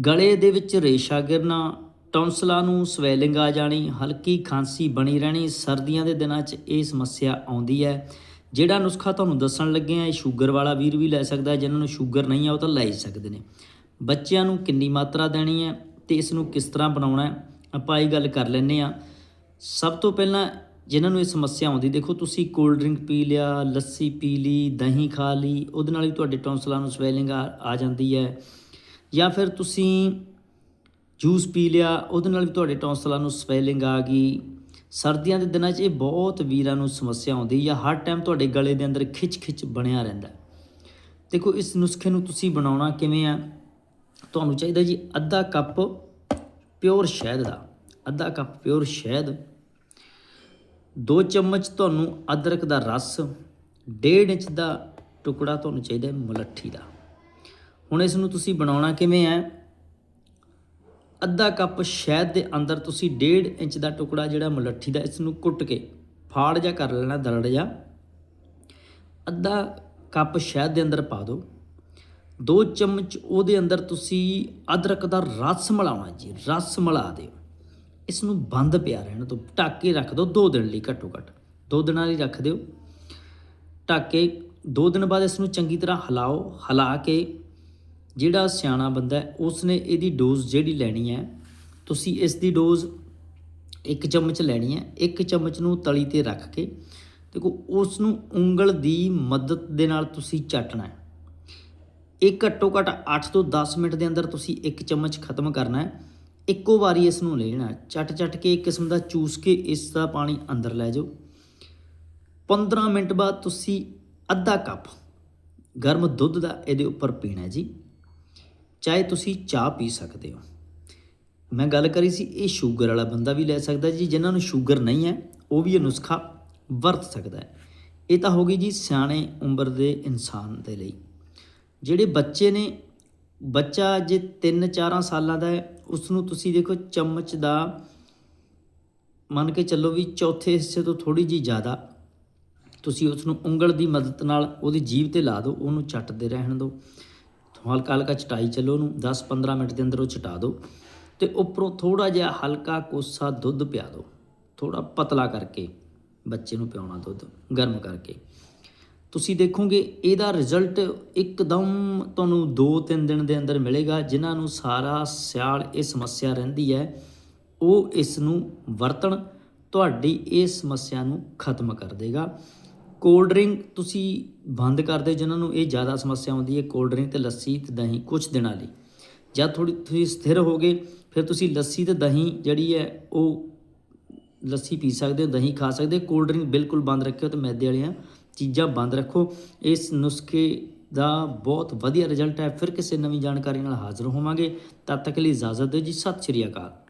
ਗਲੇ ਦੇ ਵਿੱਚ ਰੇਸ਼ਾ ਗਿਰਨਾ ਟੌਂਸਲਾਂ ਨੂੰ ਸਵੈਲਿੰਗ ਆ ਜਾਣੀ ਹਲਕੀ ਖਾਂਸੀ ਬਣੀ ਰਹਿਣੀ ਸਰਦੀਆਂ ਦੇ ਦਿਨਾਂ 'ਚ ਇਹ ਸਮੱਸਿਆ ਆਉਂਦੀ ਹੈ। ਜਿਹੜਾ ਨੁਸਖਾ ਤੁਹਾਨੂੰ ਦੱਸਣ ਲੱਗੇ ਆ ਇਹ ਸ਼ੂਗਰ ਵਾਲਾ ਵੀਰ ਵੀ ਲੈ ਸਕਦਾ ਹੈ, ਜਿਨ੍ਹਾਂ ਨੂੰ ਸ਼ੂਗਰ ਨਹੀਂ ਆ ਉਹ ਤਾਂ ਲੈ ਹੀ ਸਕਦੇ ਨੇ। ਬੱਚਿਆਂ ਨੂੰ ਕਿੰਨੀ ਮਾਤਰਾ ਦੇਣੀ ਹੈ ਤੇ ਇਸ ਨੂੰ ਕਿਸ ਤਰ੍ਹਾਂ ਬਣਾਉਣਾ ਹੈ ਆਪਾਂ ਇਹ ਗੱਲ ਕਰ ਲੈਂਦੇ ਆ ਸਭ ਤੋਂ ਪਹਿਲਾਂ ਜਿਨ੍ਹਾਂ ਨੂੰ ਇਹ ਸਮੱਸਿਆ ਆਉਂਦੀ ਦੇਖੋ ਤੁਸੀਂ ਕੋਲਡ ਡਰਿੰਕ ਪੀ ਲਿਆ ਲੱਸੀ ਪੀ ਲਈ ਦਹੀਂ ਖਾ ਲਈ ਉਹਦੇ ਨਾਲ ਵੀ ਤੁਹਾਡੇ ਟੌਂਸਲਾਂ ਨੂੰ ਸਵੈਲਿੰਗ ਆ ਜਾਂਦੀ ਹੈ। ਜਾਂ ਫਿਰ ਤੁਸੀਂ ਜੂਸ ਪੀ ਲਿਆ, ਉਹਦੇ ਨਾਲ ਵੀ ਤੁਹਾਡੇ ਟੌਂਸਲਾਂ ਨੂੰ ਸਵੈਲਿੰਗ ਆ ਗਈ। ਸਰਦੀਆਂ ਦੇ ਦਿਨਾਂ 'ਚ ਇਹ ਬਹੁਤ ਵੀਰਾਂ ਨੂੰ ਸਮੱਸਿਆ ਆਉਂਦੀ ਜਾਂ ਹਰ ਟਾਈਮ ਤੁਹਾਡੇ ਗਲੇ ਦੇ ਅੰਦਰ ਖਿੱਚ-ਖਿੱਚ ਬਣਿਆ ਰਹਿੰਦਾ। ਦੇਖੋ, ਇਸ ਨੁਸਖੇ ਨੂੰ ਤੁਸੀਂ ਬਣਾਉਣਾ ਕਿਵੇਂ ਆ? ਤੁਹਾਨੂੰ ਚਾਹੀਦਾ ਜੀ ਅੱਧਾ ਕੱਪ ਪਿਓਰ ਸ਼ਹਿਦ ਦਾ। ਅੱਧਾ ਕੱਪ ਪਿਓਰ ਸ਼ਹਿਦ। 2 ਚਮਚ ਤੁਹਾਨੂੰ ਅਦਰਕ ਦਾ ਰਸ। 1.5 ਇੰਚ ਦਾ ਟੁਕੜਾ ਤੁਹਾਨੂੰ ਚਾਹੀਦਾ ਮਲੱਠੀ ਦਾ। ਹੁਣ ਇਸ ਨੂੰ ਤੁਸੀਂ ਬਣਾਉਣਾ ਕਿਵੇਂ ਹੈ? ਅੱਧਾ ਕੱਪ ਸ਼ਹਿਦ ਦੇ ਅੰਦਰ ਤੁਸੀਂ 1.5 ਇੰਚ ਦਾ ਟੁਕੜਾ ਜਿਹੜਾ ਮੁਲੱਠੀ ਦਾ ਇਸ ਨੂੰ ਕੁੱਟ ਕੇ ਫਾੜ ਜਾ ਕਰ ਲੈਣਾ ਦਲੜ ਜਾ। ਅੱਧਾ ਕੱਪ ਸ਼ਹਿਦ ਦੇ ਅੰਦਰ ਪਾ ਦਿਓ। ਦੋ ਚਮਚ ਉਹਦੇ ਅੰਦਰ ਤੁਸੀਂ ਅਦਰਕ ਦਾ ਰਸ ਮਿਲਾਉਣਾ ਜੀ, ਰਸ ਮਿਲਾ ਦਿਓ। ਇਸ ਨੂੰ ਬੰਦ ਪਿਆ ਰਹਿਣ ਤੋਂ, ਢੱਕ ਕੇ ਰੱਖ ਦਿਓ 2 ਦਿਨ ਲਈ ਘੱਟੋ ਘੱਟ। 2 ਦਿਨਾਂ ਲਈ ਰੱਖ ਦਿਓ। ਢੱਕ ਕੇ 2 ਦਿਨ ਬਾਅਦ ਇਸ ਨੂੰ ਚੰਗੀ ਤਰ੍ਹਾਂ ਹਿਲਾਓ, ਹਿਲਾ ਕੇ ਜਿਹੜਾ ਸਿਆਣਾ ਬੰਦਾ ਹੈ ਉਸ ਨੇ ਇਹਦੀ ਡੋਜ਼ ਜਿਹੜੀ ਲੈਣੀ ਹੈ, ਤੁਸੀਂ ਇਸ ਦੀ ਡੋਜ਼ ਇੱਕ ਚਮਚ ਲੈਣੀ ਹੈ, ਇੱਕ ਚਮਚ ਨੂੰ ਤਲੀ ਤੇ ਰੱਖ ਕੇ, ਦੇਖੋ ਉਸ ਨੂੰ ਉਂਗਲ ਦੀ ਮਦਦ ਦੇ ਨਾਲ ਤੁਸੀਂ ਚੱਟਣਾ ਹੈ। ਇਹ ਘੱਟੋ ਘੱਟ 8 ਤੋਂ 10 ਮਿੰਟ ਦੇ ਅੰਦਰ ਤੁਸੀਂ ਇੱਕ ਚਮਚ ਖਤਮ ਕਰਨਾ ਹੈ, ਇੱਕੋ ਵਾਰੀ ਇਸ ਨੂੰ ਲੈ ਲੈਣਾ ਹੈ। ਚੱਟ ਚੱਟ ਕੇ ਇੱਕ ਕਿਸਮ ਦਾ ਚੂਸ ਕੇ ਇਸ ਦਾ ਪਾਣੀ ਅੰਦਰ ਲੈ ਜਾਓ। 15 ਮਿੰਟ ਬਾਅਦ ਤੁਸੀਂ ਅੱਧਾ ਕੱਪ ਗਰਮ ਦੁੱਧ ਦਾ ਇਹਦੇ ਉੱਪਰ ਪੀਣਾ ਜੀ। ਚਾਹੇ ਤੁਸੀਂ ਚਾਹ ਪੀ ਸਕਦੇ ਹੋ। ਮੈਂ ਗੱਲ ਕਰੀ ਸੀ, ਇਹ ਸ਼ੂਗਰ ਵਾਲਾ ਬੰਦਾ ਵੀ ਲੈ ਸਕਦਾ ਜੀ, ਜਿਨ੍ਹਾਂ ਨੂੰ ਸ਼ੂਗਰ ਨਹੀਂ ਹੈ, ਉਹ ਵੀ ਇਹ ਨੁਸਖਾ ਵਰਤ ਸਕਦਾ ਹੈ। ਇਹ ਤਾਂ ਹੋ ਗਈ ਜੀ ਸਿਆਣੇ ਉਮਰ ਦੇ ਇਨਸਾਨ ਦੇ ਲਈ। ਜਿਹੜੇ ਬੱਚੇ ਨੇ, ਬੱਚਾ ਜੇ 3-4 ਸਾਲਾਂ ਦਾ ਹੈ ਉਸ ਨੂੰ ਤੁਸੀਂ ਦੇਖੋ ਚਮਚ ਦਾ ਮੰਨ ਕੇ ਚੱਲੋ ਵੀ ਚੌਥੇ ਹਿੱਸੇ ਤੋਂ ਥੋੜੀ ਜੀ ਜ਼ਿਆਦਾ, ਤੁਸੀਂ ਉਸ ਨੂੰ ਉਂਗਲ ਦੀ ਮਦਦ ਨਾਲ ਉਹਦੀ ਜੀਭ ਤੇ ਲਾ ਦਿਓ, ਉਹਨੂੰ ਚੱਟਦੇ ਰਹਿਣ ਦਿਓ। ਹਲਕਾ ਹਲਕਾ ਚਟਾਈ ਚੱਲੋ ਉਹਨੂੰ 10-15 ਮਿੰਟ ਦੇ ਅੰਦਰ ਉਹ ਚਟਾ ਦਿਓ ਤੇ ਉੱਪਰੋਂ ਥੋੜਾ ਜਿਹਾ ਹਲਕਾ ਕੋਸਾ ਦੁੱਧ ਪਿਆ ਦਿਓ ਥੋੜਾ ਪਤਲਾ ਕਰਕੇ ਬੱਚੇ ਨੂੰ ਪਿਆਉਣਾ ਦੁੱਧ, ਗਰਮ ਕਰਕੇ। ਤੁਸੀਂ ਦੇਖੋਗੇ ਇਹਦਾ ਰਿਜ਼ਲਟ ਇੱਕਦਮ ਤੁਹਾਨੂੰ 2-3 ਦਿਨ ਦੇ ਅੰਦਰ ਮਿਲੇਗਾ, ਜਿਨ੍ਹਾਂ ਨੂੰ ਸਾਰਾ ਸਿਆਲ, ਇਹ ਸਮੱਸਿਆ ਰਹਿੰਦੀ ਹੈ, ਉਹ ਇਸ ਨੂੰ ਵਰਤਣ, ਤੁਹਾਡੀ ਇਹ ਸਮੱਸਿਆ ਨੂੰ ਖਤਮ ਕਰ ਦੇਗਾ। ਕੋਲਡ ਡਰਿੰਕ ਤੁਸੀਂ ਬੰਦ ਕਰ ਦਿਓ ਜਿਨ੍ਹਾਂ ਨੂੰ ਇਹ ਜ਼ਿਆਦਾ ਸਮੱਸਿਆ ਆਉਂਦੀ ਹੈ ਕੋਲਡ ਡਰਿੰਕ ਤੇ ਲੱਸੀ ਤੇ ਦਹੀਂ ਕੁਝ ਦਿਨਾਂ ਲਈ। ਜਦ ਥੋੜੀ ਤੁਸੀਂ ਸਥਿਰ ਹੋਗੇ ਫਿਰ ਤੁਸੀਂ ਲੱਸੀ ਤੇ ਦਹੀਂ ਜਿਹੜੀ ਹੈ ਉਹ ਲੱਸੀ ਪੀ ਸਕਦੇ ਹੋ, ਦਹੀਂ ਖਾ ਸਕਦੇ ਹੋ। ਕੋਲਡ ਡਰਿੰਕ ਬਿਲਕੁਲ ਬੰਦ ਰੱਖਿਓ ਤੇ ਮੈਦੇ ਵਾਲੀਆਂ ਚੀਜ਼ਾਂ ਬੰਦ ਰੱਖੋ। ਇਸ ਨੁਸਖੇ ਦਾ ਬਹੁਤ ਵਧੀਆ ਰਿਜ਼ਲਟ ਹੈ। ਫਿਰ ਕਿਸੇ ਨਵੀਂ ਜਾਣਕਾਰੀ ਨਾਲ ਹਾਜ਼ਰ ਹੋਵਾਂਗੇ। ਤਦ ਤੱਕ ਲਈ ਇਜਾਜ਼ਤ ਦਿਓ ਜੀ। ਸਤਿ ਸ਼੍ਰੀ ਅਕਾਲ।